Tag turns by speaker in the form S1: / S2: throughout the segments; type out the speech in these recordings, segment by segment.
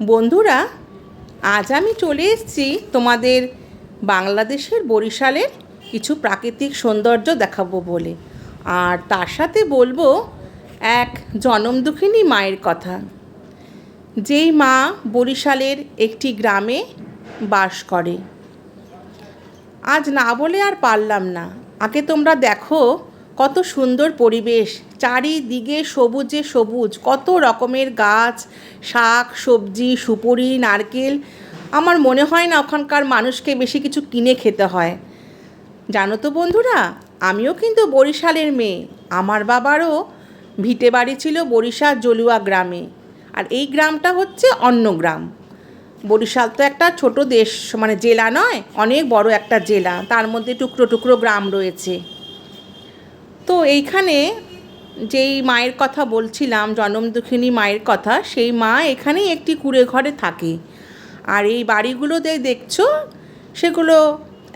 S1: বন্ধুরা, আজ আমি চলে এসেছি তোমাদের বাংলাদেশের বরিশালের কিছু প্রাকৃতিক সৌন্দর্য দেখাবো বলে। আর তার সাথে বলব এক জনম দুঃখিনী মায়ের কথা। যেই মা বরিশালের একটি গ্রামে বাস করে। আজ না বলে আর পারলাম না। আগে তোমরা দেখো কত সুন্দর পরিবেশ চারিদিকে সবুজে সবুজ, কত রকমের গাছ, শাক, সবজি, সুপুরি, নারকেল। আমার মনে হয় না ওখানকার মানুষকে বেশি কিছু কিনে খেতে হয়। জানো তো বন্ধুরা, আমিও কিন্তু বরিশালের মেয়ে। আমার বাবারও ভিটে বাড়ি ছিল বরিশাল জলুয়া গ্রামে। আর এই গ্রামটা হচ্ছে অন্য গ্রাম। বরিশাল তো একটা ছোট দেশ মানে জেলা নয়, অনেক বড় একটা জেলা। তার মধ্যে টুকরো টুকরো গ্রাম রয়েছে। তো এইখানে যেই মায়ের কথা বলছিলাম জনম দুঃখিনী মায়ের কথা, সেই মা এখানেই একটি কুড়ে ঘরে থাকে। আর এই বাড়িগুলোতে দেখছ, সেগুলো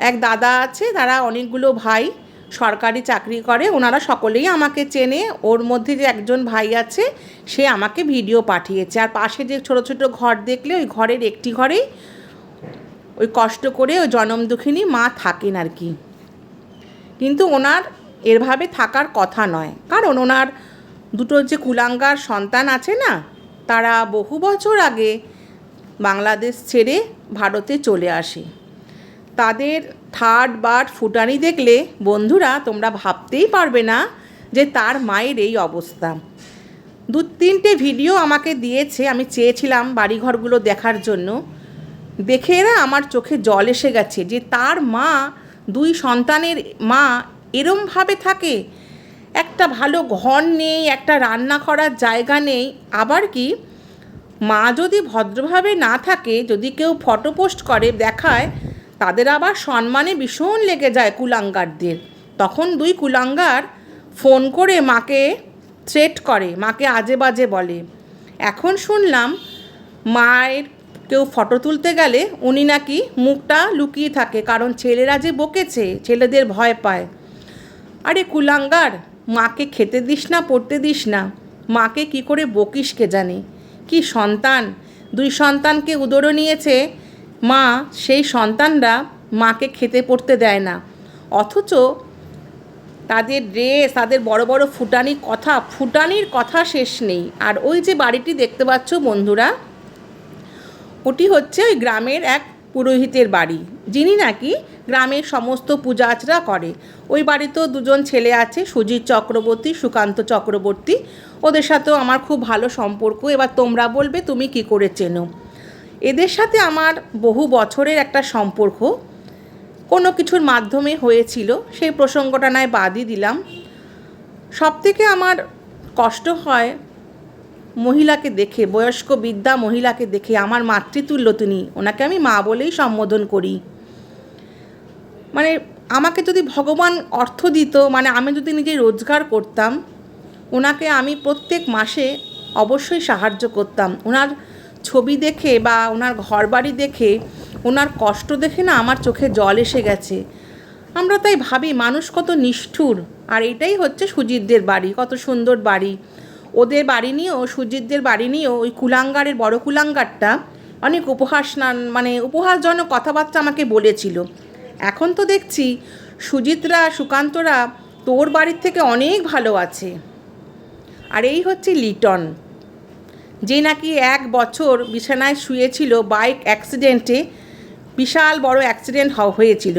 S1: এক দাদা আছে, তারা অনেকগুলো ভাই সরকারি চাকরি করে, ওনারা সকলেই আমাকে চেনে। ওর মধ্যে যে একজন ভাই আছে, সে আমাকে ভিডিও পাঠিয়েছে। আর পাশে যে ছোট ছোট ঘর দেখলে, ওই ঘরের একটি ঘরেই ওই কষ্ট করে ওই জনম দুঃখিনী মা থাকেন আর কি। কিন্তু ওনার এরভাবে থাকার কথা নয়। কারণ ওনার দুটো যে কুলাঙ্গার সন্তান আছে না, তারা বহু বছর আগে বাংলাদেশ ছেড়ে ভারতে চলে আসে। তাদের থার্ড বার্ড ফুটানি দেখলে বন্ধুরা তোমরা ভাবতেই পারবে না যে তার মায়ের এই অবস্থা। দু তিনটে ভিডিও আমাকে দিয়েছে, আমি চেয়েছিলাম বাড়িঘরগুলো দেখার জন্য। দেখে এরা আমার চোখে জল এসে গেছে যে তার মা দুই সন্তানের মা এরমভাবে থাকে। একটা ভালো ঘর নেই, একটা রান্না করার জায়গা নেই। আবার কি? মা যদি ভদ্রভাবে না থাকে, যদি কেউ ফটো পোস্ট করে, দেখায়, তাদের আবার সম্মানে ভীষণ লেগে যায় কুলাঙ্গারদের। তখন দুই কুলাঙ্গার ফোন করে মাকে থ্রেট করে, মাকে আজে বাজে বলে। এখন শুনলাম, মায়ের কেউ ফটো তুলতে গেলে উনি নাকি মুখটা লুকিয়ে থাকে, কারণ ছেলেরা যে বকেছে, ছেলেদের ভয় পায়। আরে কুলাঙ্গার, মাকে খেতে দিস না, পড়তে দিস না। মাকে কি করে বকিস কে জানে কি সন্তান? দুই সন্তানকে উদরও নিয়েছে। মা, সেই সন্তানরা মাকে খেতে পড়তে দেয় না। অথচ তাদের ড্রেস, তাদের বড় বড় ফুটানির কথা ফুটানির কথা শেষ নেই। আর ওই যে বাড়িটি দেখতে পাচ্ছ বন্ধুরা, ওটি হচ্ছে ওই গ্রামের এক পুরোহিতের বাড়ি। যিনি নাকি গ্রামের সমস্ত পূজা আচরা করে। ওই বাড়িতেও দুজন ছেলে আছে, সুজিত চক্রবর্তী, সুকান্ত চক্রবর্তী। ওদের সাথেও আমার খুব ভালো সম্পর্ক। এবার তোমরা বলবে, তুমি কি করে চেনো? এদের সাথে আমার বহু বছরের একটা সম্পর্ক। কোনো কিছুর মাধ্যমে হয়েছিল। সেই প্রসঙ্গটা নয় বাদই দিলাম। সব থেকে আমার কষ্ট হয় মহিলাকে দেখে, বয়স্ক বিদ্যা মহিলাকে দেখে আমার মাতৃতুল্য তিনি, ওনাকে আমি মা বলেই সম্বোধন করি। মানে আমাকে যদি ভগবান অর্থ দিত মানে আমি যদি নিজে রোজগার করতাম, ওনাকে আমি প্রত্যেক মাসে অবশ্যই সাহায্য করতাম। ওনার ছবি দেখে বা ওনার ঘরবাড়ি দেখে, ওনার কষ্ট দেখে না আমার চোখে জল এসে গেছে। আমরা তাই ভাবি, মানুষ কত নিষ্ঠুর। আর এটাই হচ্ছে সুজিতদের বাড়ি, কত সুন্দর বাড়ি। ওদের বাড়ি নিয়েও, সুজিতদের বাড়ি নিয়েও, ওই কুলাঙ্গারের, বড় কুলাঙ্গারটা অনেক উপহাস মানে উপহাসজনক কথাবার্তা আমাকে বলেছিল। এখন তো দেখছি সুজিতরা, সুকান্তরা তোর বাড়ির থেকে অনেক ভালো আছে। আর এই হচ্ছে লিটন, যে নাকি এক বছর বিছানায় শুয়েছিল, বাইক অ্যাক্সিডেন্টে, বিশাল বড় অ্যাক্সিডেন্ট হয়েছিল।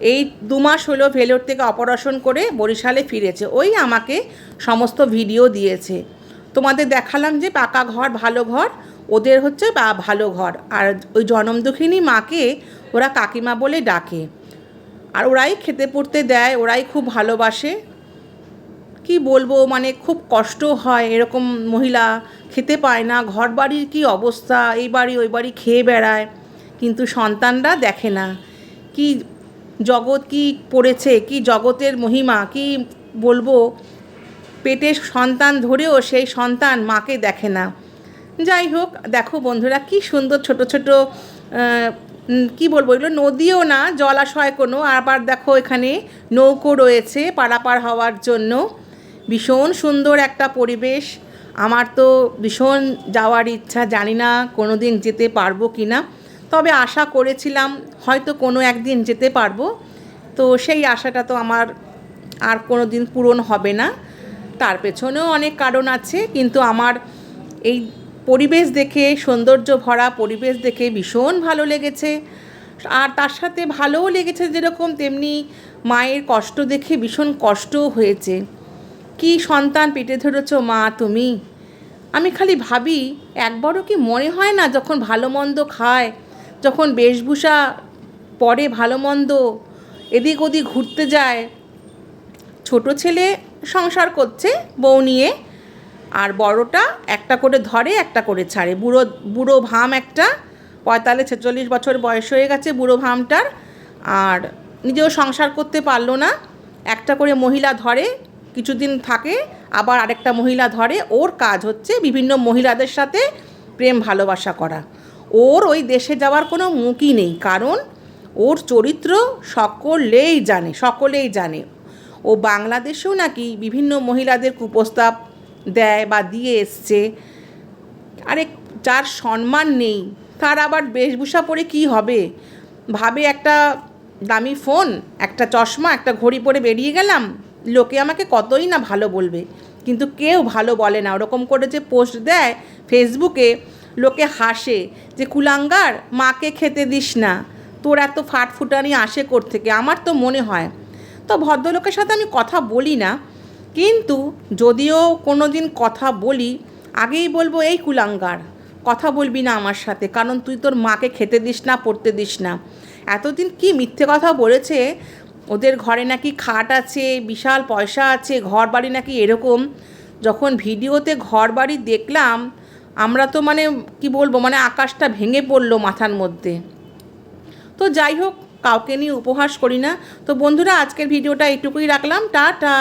S1: এই দু মাস হলো ভেলোর থেকে অপারেশন করে বরিশালে ফিরেছে। ওই আমাকে সমস্ত ভিডিও দিয়েছে। তোমাদের দেখালাম যে পাকা ঘর, ভালো ঘর, ওদের হচ্ছে বা ভালো ঘর। আর ওই জনমদুখিনী মাকে ওরা কাকিমা বলে ডাকে। আর ওরাই খেতে পড়তে দেয়, ওরাই খুব ভালোবাসে। কি বলব মানে খুব কষ্ট হয় এরকম মহিলা খেতে পায় না ঘর বাড়ির কী অবস্থা, এই বাড়ি ওই বাড়ি খেয়ে বেড়ায়। কিন্তু সন্তানরা দেখে না। কি জগৎ কি পড়েছে, কি জগতের মহিমা, কি বলব পেটে সন্তান ধরেও সেই সন্তান মাকে দেখে না। যাই হোক, দেখো বন্ধুরা কি সুন্দর ছোট ছোট কি বলব, এগুলো নদীও না, জলাশয় কোনো, আবার দেখো এখানে নৌকো রয়েছে পারাপার হওয়ার জন্য। ভীষণ সুন্দর একটা পরিবেশ। আমার তো ভীষণ যাওয়ার ইচ্ছা, জানি না কোনো দিন যেতে পারব কি না তবে আশা করেছিলাম হয়তো কোনো একদিন যেতে পারব। তো সেই আশাটা তো আমার আর কোনো দিন পূরণ হবে না। তার পেছনেও অনেক কারণ আছে, কিন্তু আমার এই পরিবেশ দেখে, সৌন্দর্য ভরা পরিবেশ দেখে ভীষণ ভালো লেগেছে। আর তার সাথে ভালোও লেগেছে যেরকম তেমনি মায়ের কষ্ট দেখে ভীষণ কষ্টও হয়েছে। কি সন্তান পেটে ধরেছ মা তুমি? আমি খালি ভাবি, একবারও কি মনে হয় না যখন ভালো মন্দ খায় যখন বেশভূষা পরে ভালো মন্দ এদিক ওদিক ঘুরতে যায়, ছোট ছেলে সংসার করছে, বউ নিয়ে, আর বড়টা একটা করে ধরে, একটা করে ছাড়ে। বুড়ো বুড়ো ভাম একটা, পঁয়তাল্লিশ, ছেচল্লিশ বছর বয়স হয়ে গেছে বুড়ো ভামটার, আর নিজেও সংসার করতে পারল না। একটা করে মহিলা ধরে, কিছুদিন থাকে, আবার আরেকটা মহিলা ধরে। ওর কাজ হচ্ছে বিভিন্ন মহিলাদের সাথে প্রেম ভালোবাসা করা। ওর ওই দেশে যাওয়ার কোনো মুখই নেই, কারণ ওর চরিত্র সকলেই জানে সকলেই জানে। ও বাংলাদেশেও নাকি বিভিন্ন মহিলাদের কুপ্রস্তাব দেয় বা দিয়ে এসছে। আরে, যার সম্মান নেই, তার আবার বেশভূষা পরে কি হবে? ভাবে একটা দামি ফোন, একটা চশমা, একটা ঘড়ি পরে বেরিয়ে গেলাম, লোকে আমাকে কতই না ভালো বলবে। কিন্তু কেউ ভালো বলে না, ওরকম করে যে পোস্ট দেয় ফেসবুকে লোকে হাসে যে, কুলাঙ্গার, মাকে খেতে দিস না। তোর এত ফাটফুটানি আসে থেকে আমার তো মনে হয়। তো ভদ্রলোকের সাথে আমি কথা বলি না, কিন্তু যদিও কোনো দিন কথা বলি, আগেই বলব, এই কুলাঙ্গার, কথা বলবি না আমার সাথে, কারণ তুই তোর মাকে খেতে দিস না, পড়তে দিস না। এতদিন কি মিথ্যে কথা বলেছে? ওদের ঘরে নাকি খাট আছে, বিশাল পয়সা আছে ঘর বাড়ি নাকি এরকম। যখন ভিডিওতে ঘর বাড়ি দেখলাম আমরা তো মানে কি বলব মানে আকাশটা ভেঙে পড়ল মাথার মধ্যে। তো যাই হোক, কাউকে নিয়ে উপহাস করি না। তো বন্ধুরা, আজকের ভিডিওটা এটুকুই রাখলাম। টাটা!